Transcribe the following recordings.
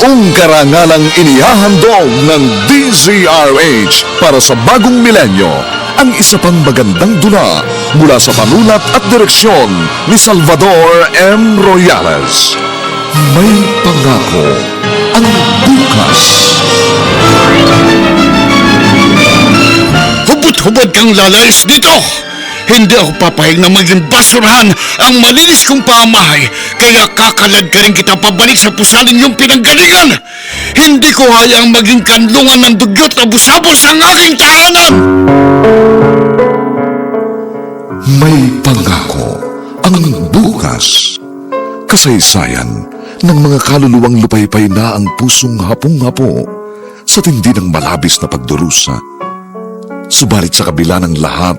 Buong karangalang inihahandog ng DZRH para sa bagong milenyo ang isa pang magandang dula mula sa panulat at direksyon ni Salvador M. Royales. May pangako ang bukas. Hubot-hubot kang lalayas dito! Hindi ako papayag na maging basurahan ang malinis kong pamahay, kaya kakalad ka rin kita pabalik sa pusalin yung pinanggalingan! Hindi ko hayaang maging kanlungan ng dugyot na busabos ang aking tahanan! May pangako ang bukas. Kasaysayan ng mga kaluluwang lupaypay na ang pusong hapong-hapo sa tindi ng malabis na pagdurusa. Subalit sa kabila ng lahat,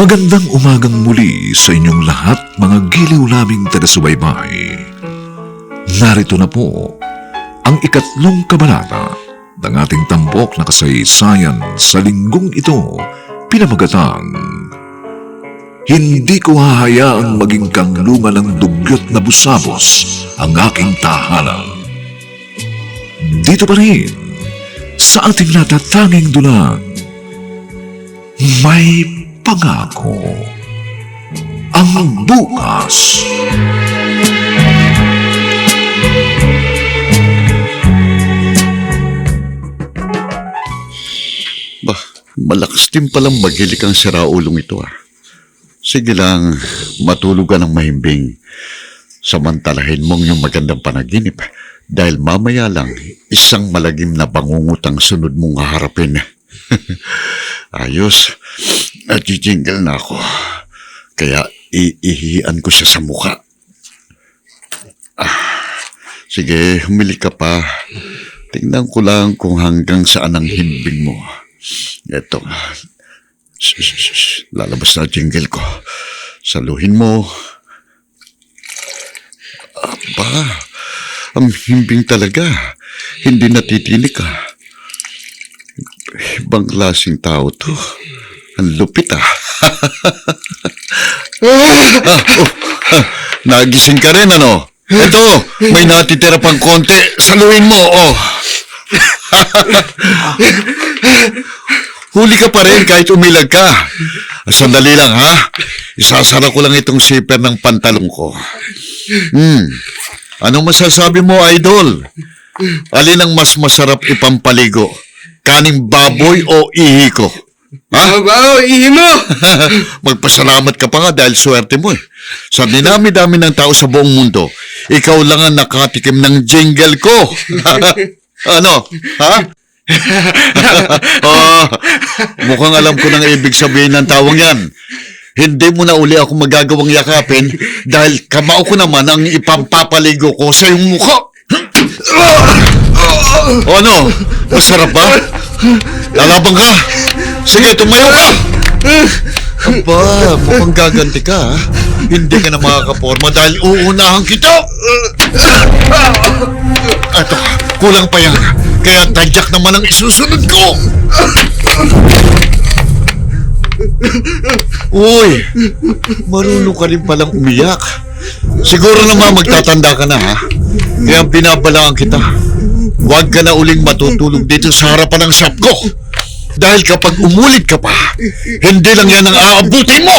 Magandang umagang muli sa inyong lahat mga giliw naming taga-subaybay. Narito na po ang ikatlong kabanata ng ating tampok na kasaysayan sa linggong ito pinamagatang Hindi ko hahayaang maging kanglungan ng dugyot na busabos ang aking tahanan. Dito pa rin sa ating natatanging dulang may pangako ang bukas. Bah, malakas din palang magilik ang siraulong ito ah. Sige lang, matulog ka ng mahimbing. Samantalahin mong yung magandang panaginip dahil mamaya lang isang malagim na bangungutang sunod mong haharapin. Ayos, nagjijingle na ako. Kaya iihian ko siya sa muka. Ah, sige, humili ka pa. Tingnan ko lang kung hanggang saan ang himbing mo. Shh. Lalabas na jingle ko. Saluhin mo. Aba, ang himbing talaga. Hindi natitinig ka. Ibang klaseng tao to. Ang lupit ah. ah oh, ah, nagising ka rin ano? Ito, may natitira pang konti. Saluhin mo, oh. Huli ka pa rin kahit umilag ka. Sandali lang ha. Isasara ko lang itong zipper ng pantalong ko. Hmm. Anong masasabi mo, idol? Alin ang mas masarap ipampaligo? Kaning baboy o ihi ko? Ha? Wow, ihi mo! Magpasalamat ka pa nga dahil swerte mo eh. Sa dinami-dami ng tao sa buong mundo, ikaw lang ang nakatikim ng jingle ko. ano? Ha? oh, mukhang alam ko nang ibig sabihin ng tawang yan. Hindi mo na uli ako magagawang yakapin dahil kamao ko naman ang ipampapaligo ko sa iyong mukha. O ano? Masarap ba? Lalabang ka? Sige, tumayo ka! Aba, mukhang gaganti ka. ha? Hindi ka na makakaporma dahil uunahan kita. Eto, kulang pa yan. Kaya tadyak naman ang isusunod ko. Uy, marunong ka rin palang umiyak. Siguro naman magtatanda ka na ha. Kaya binabalaan kita. Huwag ka na uling matutulog dito sa harapan ng shop ko. Dahil kapag umulit ka pa, hindi lang yan ang aabutin mo!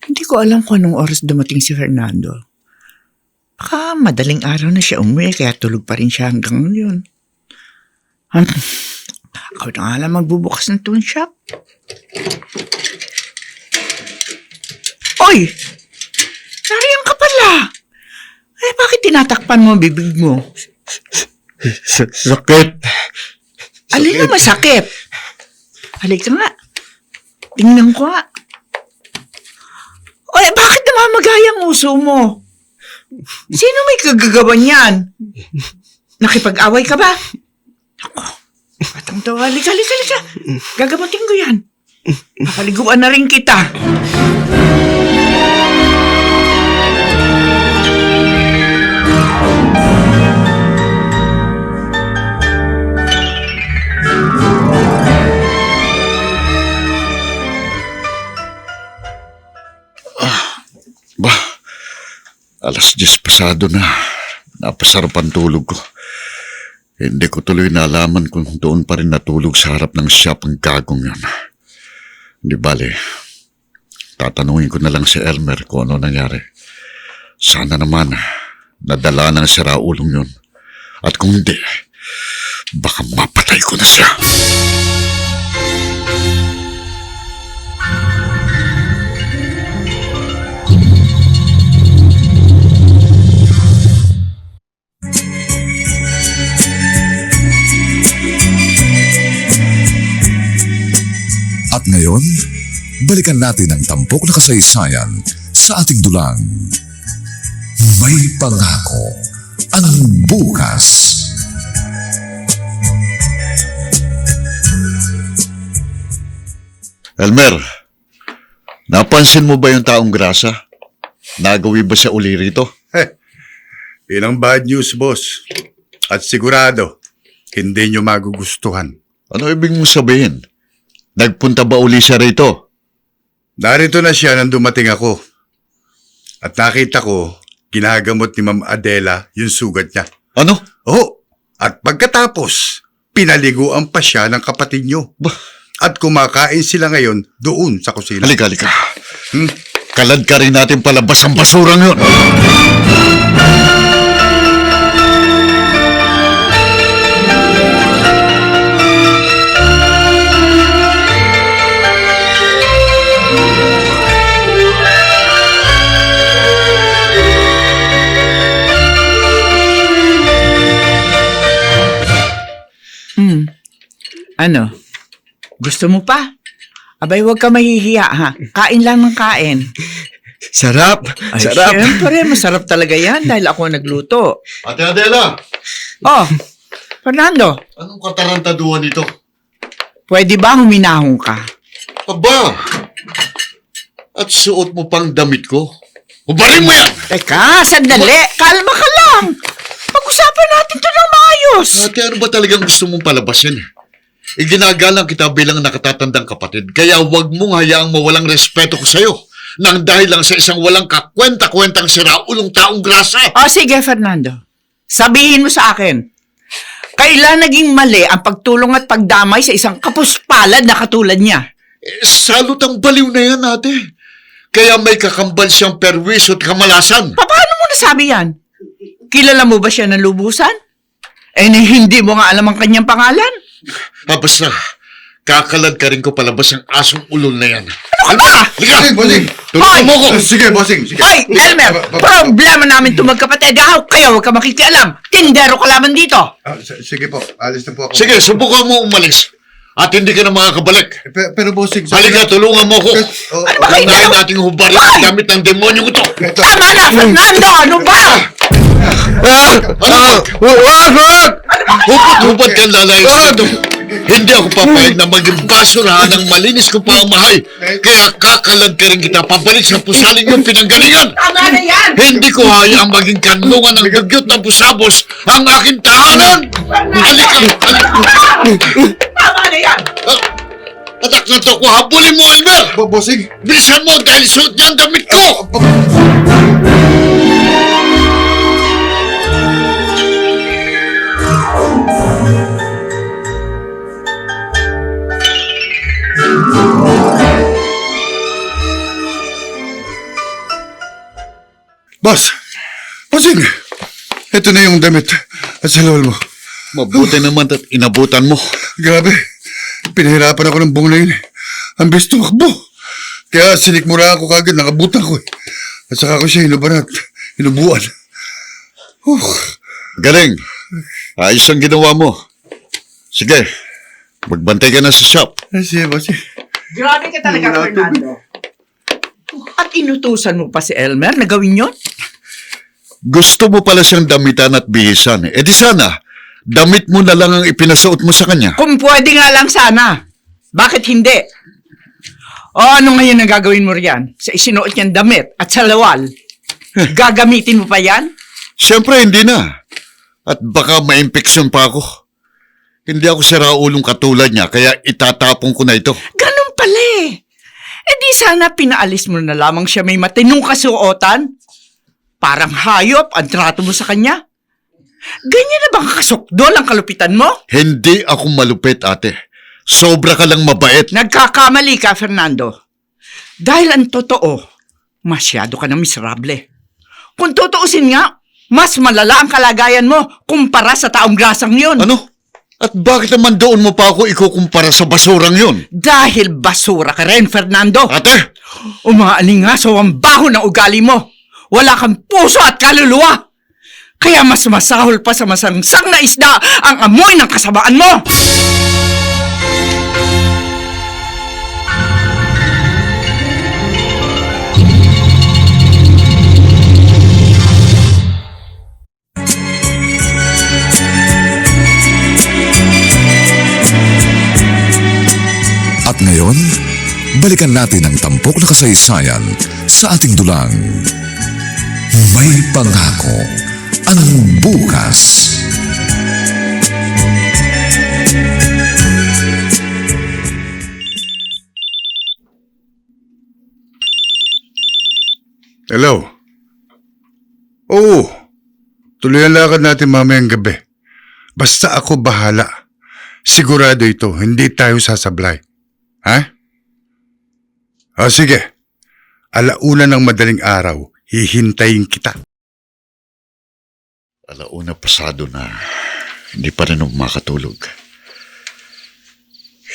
Hindi ko alam kung anong oras dumating si Fernando. Baka madaling araw na siya umuwi kaya tulog pa rin siya hanggang ngayon. Ako na nga lang magbubukas ng tune shop. Oy! Nariyan ka pala! Eh, bakit tinatakpan mo bibig mo? Sakit. Alin na masakit? Halika nga. Tingnan ko nga. Oy, bakit namamagay ang uso mo? Sino may kagagawan yan? Nakipag-away ka ba? Ako, batang to. Halika, halika, halika. Gagamutin ko yan. Papaliguan na rin kita. Ba, alas 10 pasado na. Napasarap tulog ko. Hindi ko tuloy nalaman kung doon pa rin natulog sa harap ng shop ang gagong yun. Di bale, tatanungin ko na lang si Elmer kung ano nangyari. Sana naman, nadala ng siraulong yun. At kung hindi, baka mapatay ko na siya. Ngayon, balikan natin ang tampok na kasaysayan sa ating dulang. May pangako ang bukas. Elmer, napansin mo ba yung taong grasa? Nagawi ba siya uli rito? Yun ang bad news, boss. At sigurado, hindi nyo magugustuhan. Ano ibig mong sabihin? Nagpunta ba uli siya rito? Narito na siya nang dumating ako. At nakita ko, ginagamot ni Ma'am Adela yung sugat niya. Ano? Oh, at pagkatapos, pinaliguan pa siya ng kapatid. Bah, At kumakain sila ngayon doon sa kusina. halika, halika. Hmm? Kalad ka rin natin palabas ang basurang yun. Ano? Gusto mo pa? Abay, huwag ka mahihiya, ha? Kain lang ng kain. Sarap! Ay, Sarap! syempre, masarap talaga yan dahil ako ang nagluto. Ate Adela, Oh, Fernando, anong katarantaduhan ito? pwede ba huminahon ka? Aba! At suot mo pang damit ko? Ubalin mo yan! Teka, sandali. Kalma ka lang. Pag-usapan natin to ng maayos. Ate, ano ba talagang gusto mong palabasin? Iginagalang kita bilang nakatatandang kapatid, kaya huwag mong hayaang mawalang respeto ko sa'yo nang dahil lang sa isang walang kakwenta-kwentang siraulong taong grasa. O sige, Fernando. Sabihin mo sa akin, kailan naging mali ang pagtulong at pagdamay sa isang kapuspalad na katulad niya? Eh, salot ang baliw na yan, ate. Kaya may kakambal siyang perwisyo at kamalasan. Pa- Paano mo nasabi yan? Kilala mo ba siya ng lubusan? Eh, hindi mo nga alam ang kanyang pangalan? Ah, basta, kakalad ka rin ko palabas ang asong ulol na yan. Ano ba? Liga! bossing! Tulungan mo ko! Ah, Sige, bossing. Sige. Hoy, Elmer! Ba- ba- Problema namin ito magkapatid. Ahaw, kayo, huwag ka makikialam. Tindero ka lamang dito. Ah, s- sige po, alis na po ako. Sige, subukan mo umalis. At hindi ka na makakabalik. Eh, pe- Pero bossing, Halika, tulungan mo ko. Oh, Ano ba kayo? Unahin nating hubarin ang gamit ng demonyo ito. Tama na, Fernando! Ano ba? Ah! Ano? Wag! Wag! Hupot-hupot kang lalayas dito. Hindi ako papayag na maging basurahan ng malinis ko pamamahay. Kaya kakalag ka rin kita pabalik sa pusaling yung pinanggalingan. Tama na yan! Hindi ko hayaang maging kanlungan ng dugyot ng busabos ang aking tahanan! Halika! Tama na yan! Anak na to ko, habulin mo, Albert! Bossing, Bilisan mo dahil suot niya ang damit ko! Boss! Bossing! Ito na yung damit at salawal mo. Mabuti naman at inabutan mo. Grabe, pinahirapan ako ng buong na yun. Ang bilis tumakbo. Kaya sinikmura ako kagad, nakabutan ko eh. At saka ko siya hinuban at hinubuan. Huh. Galing. Ayos ang ginawa mo. Sige, magbantay ka na sa shop. Ay, siya, bossing. Grabe ka talaga, Fernando. At inutusan mo pa si Elmer na gawin yon? Gusto mo pala siyang damitan at bihisan. Eh di sana, damit mo na lang ang ipinasuot mo sa kanya. Kung pwede nga lang sana. Bakit hindi? O ano ngayon ang gagawin mo riyan? Sa isinuot niyang damit at sa lawal? Gagamitin mo pa yan? Siyempre, hindi na. At baka ma-infection pa ako. Hindi ako siraulong katulad niya, kaya itatapon ko na ito. Ganun pala eh. Eh di sana pinaalis mo na lamang siya may matinong kasuotan. Parang hayop ang trato mo sa kanya. Ganyan na bang kasukdol ang kalupitan mo? Hindi ako malupit, ate. Sobra ka lang mabait. Nagkakamali ka, Fernando. Dahil ang totoo, masyado ka na miserable. Kung tutuusin nga, mas malala ang kalagayan mo kumpara sa taong grasang yun. Ano? At bakit naman doon mo pa ako ikukumpara sa basurang yun? Dahil basura ka rin, Fernando. Ate! Umaalingaso ang baho ng ugali mo. Wala kang puso at kaluluwa. Kaya mas masahol pa sa masangsang na isda ang amoy ng kasamaan mo. Balikan natin ang tampok na kasaysayan sa ating dulang. May pangako ang bukas. Hello? Oo. Tuloy ang lakad natin mamayang gabi. Basta ako bahala. Sigurado ito, hindi tayo sasablay. Ha? O sige. Alauna ng madaling araw, hihintayin kita. Alauna pasado na, hindi pa rin ako makatulog.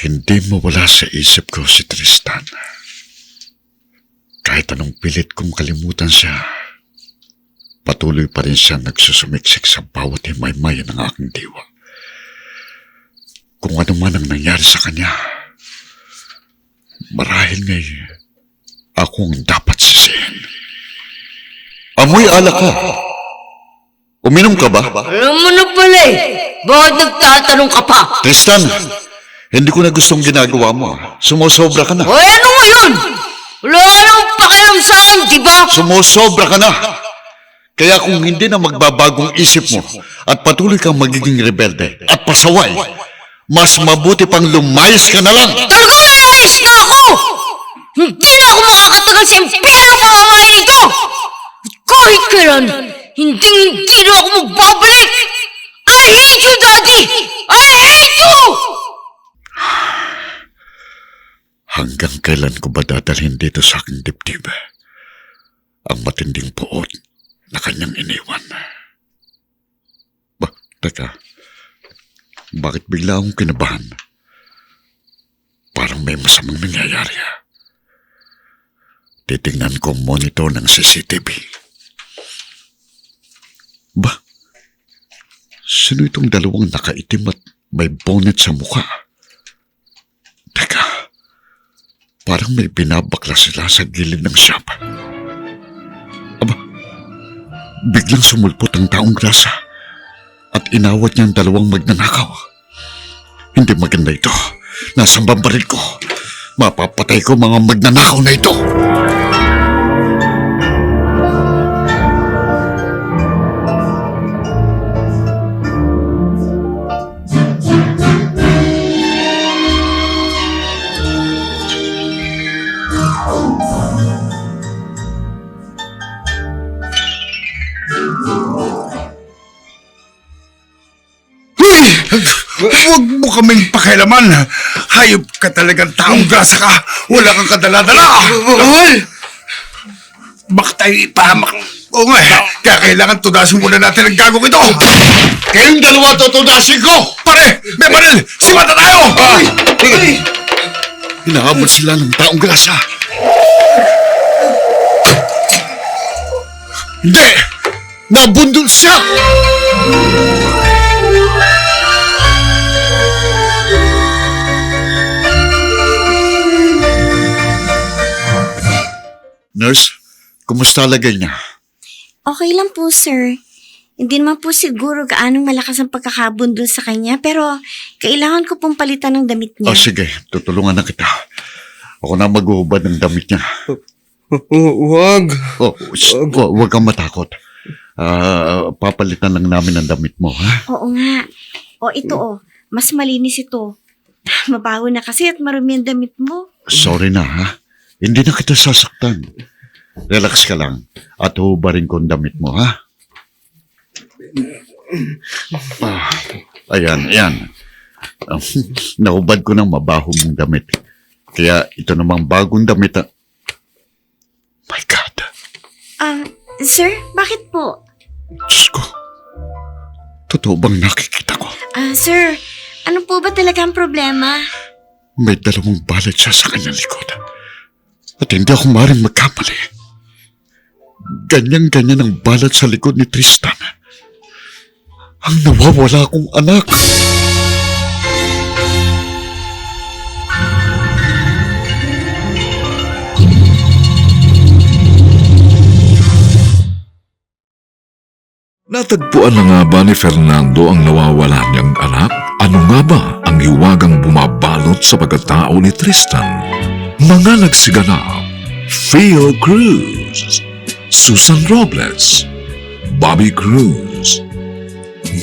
Hindi mawala sa isip ko si Tristan. Kahit anong pilit kong kalimutan siya, patuloy pa rin siya nagsusumiksik sa bawat himay-maya ng aking diwa. Kung ano man ang nangyari sa kanya, marahil ngay ako ang dapat sisihin. Amoy alak ka. Uminom ka ba? Alam mo na pala eh. Bakit nagtatanong ka pa? Tristan, hindi ko na gustong ginagawa mo. Sumusobra ka na. O ano ngayon? Wala ka nang pakialam sa akin, di ba? Sumusobra ka na. Kaya kung hindi na magbabagong isip mo at patuloy kang magiging rebelde at pasaway, mas mabuti pang lumayas ka na lang. Talagang aalis na ako! Hindi na ako makakatagal sa impyerno pamamahay nito! At kahit kailan, hindi hindi na ako magbabalik! I hate you, Daddy! I hate you! Hanggang kailan ko ba dadalhin dito sa aking dibdib? Ang matinding puot na kanyang iniwan. Ba, teka. Bakit bigla akong kinabahan? Parang may masamang nangyayari. ah. Titingnan ko monitor ng CCTV. Ba? Sino itong dalawang nakaitim at may bonnet sa mukha? Teka. Parang may binabakla sila sa gilid ng shop. Aba, biglang sumulpot ang taong grasa at inawat niya ang dalawang magnanakaw. Hindi maganda ito. Nasaan bang baril ko? Mapapatay ko mga magnanakaw na ito. Huwag mo kaming pakialaman. Hayop ka talagang taong grasa ka. Wala kang kadala-dala. Hoy! Baka tayo ipahamak. Oo nga eh. Kaya kailangan tudasin muna natin ang gagong ito. Kayong dalawa tutudasin ko! Pare! May baril! Simata tayo! Hinahabol sila ng taong grasa. Hindi! Nabundol siya! Nurse, kumusta lagay niya? Okay lang po, sir. Hindi naman po siguro gaanong malakas ang pagkakabundol sa kanya, pero kailangan ko pong palitan ng damit niya. O sige, tutulungan na kita. Ako na maghuhubad ng damit niya. Huwag. Oh, shh, wa- huwag kang matakot. Ah, papalitan lang namin ang damit mo, ha? Oo nga. O ito oh, mas malinis ito. Mabaho na kasi at marumi ang damit mo. Sorry na, ha? Hindi na kita sasaktan. Relax ka lang at hubarin ko ang damit mo, ha? Ah, ayan, ayan. Ah, nahubad ko ng mabaho mong damit. Kaya ito namang bagong damit. ah. My God. Ah, sir, bakit po? Diyos ko. Totoo bang nakikita ko? Ah, sir, ano po ba talaga ang problema? May dalawang balat siya sa kanyang likod. At hindi ako maaaring magkamali. Ganyan-ganyan ang balat sa likod ni Tristan. Ang nawawala kong anak. Natagpuan na nga ba ni Fernando ang nawawala niyang anak? Ano nga ba ang hiwagang bumabalot sa pagkatao ni Tristan? Mga nagsiganap, Phil Cruz, Susan Robles, Bobby Cruz,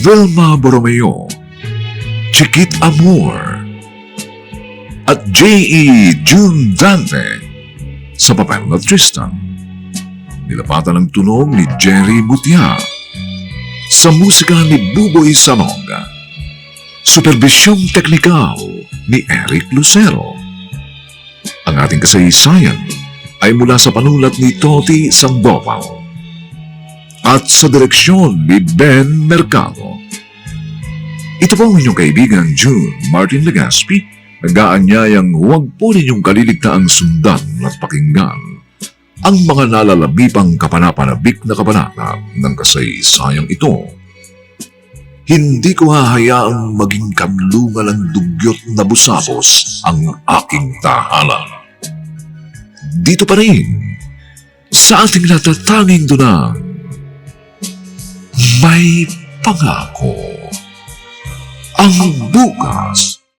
Vilma Borromeo, Chiquit Amor, at J.E. June Dante sa papel na Tristan. Nilapatan ng tunog ni Jerry Butia sa musika ni Buboy Salonga. Supervisyong teknikal ni Eric Lucero. Ang ating kasaysayan ay mula sa panulat ni Toti Sandoval at sa direksyon ni Ben Mercado. Ito po ang inyong kaibigan June Martin Legaspi nag-aanyayang huwag po ninyong kaliligtaang sundan at pakinggan ang mga nalalabipang kapanapanabik na kabanata ng kasaysayang ito. Hindi ko hahayaang maging kanlungan ng dugyot na busabos ang aking tahanan. Dito pa rin, sa ating natatanging dunang, may pangako. Ang bukas